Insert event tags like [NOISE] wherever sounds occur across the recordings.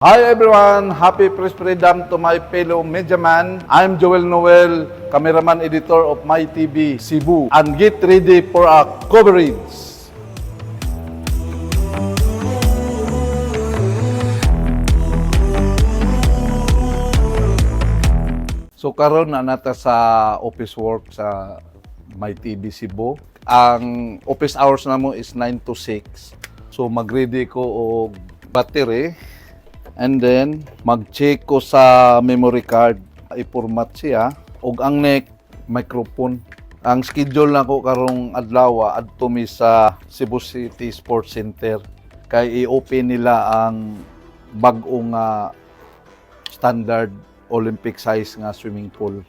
Hi everyone! Happy Press Freedom to my fellow media man. I'm Joel Noel, cameraman editor of My TV Cebu. And get ready for a coverage. So karon na nata sa office work sa My TV Cebu. Ang office hours namo is 9 to 6. So mag-ready ko og battery and then mag-check ko sa memory card i-format siya ug ang neck microphone. Ang schedule nako karong adlaw adto mi sa Cebu City Sports Center kay i-open nila ang bag-ong nga standard Olympic size nga swimming pool.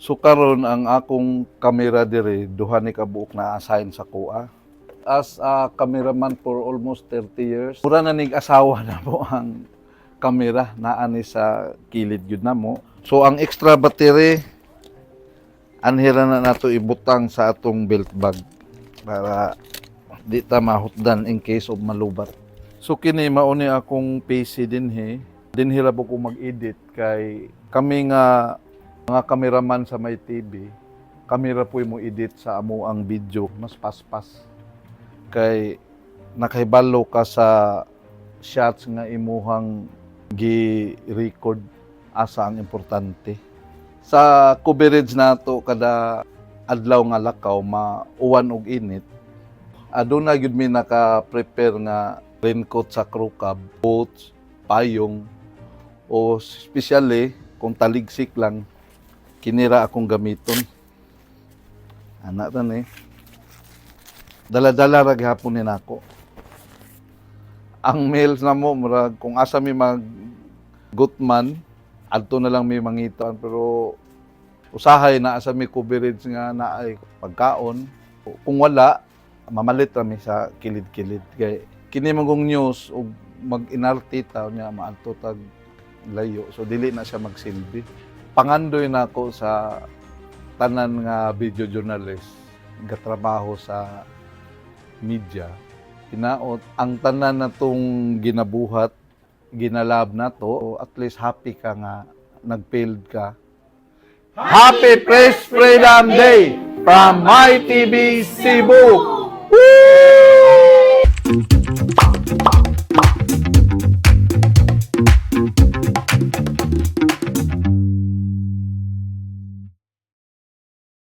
So karon ang akong camera dire duha ni ka buok na assign sa kuha. As a cameraman for almost 30 years, mura na nig asawa na mo [LAUGHS] ang camera naa ni sa kilid gyud na mo. So ang extra battery anhira na nato ibutang sa atong belt bag para di ta mahutdan in case of malubat. So kini mao ni akong PC din he. Din hirap ko mag-edit kay kami nga mga kameraman sa may TV, kami ra po mo edit sa amo ang video mas paspas. Kay nakahibalo ka sa shots nga imuhang gi-record asa ang importante. Sa coverage nato kada adlaw nga lakaw mauwan og init aduna gyud mi naka-prepare nga raincoat sa crew cab, boots, payong o especially kung taligsik lang kinira akong gamiton. Anak tan eh. Dala-dala ra gihapon ni nako. Ang mails na mo murag kung asa mi mag gutman adto na lang may mangitan pero usahay na asa mi coverage nga naay pagkaon kung wala mamalit kami sa kilid-kilid. Kay kini magong news ug mag-inarti ta nya maadto tag layo. So dili na siya magsilbi. Pangandoy na ako sa tanan nga video journalist gatrabaho sa media hinaot ang tanan na tong ginabuhat ginalab na to at least happy ka nga nagfailed ka Happy Press Freedom Day from My TV Cebu! Woo!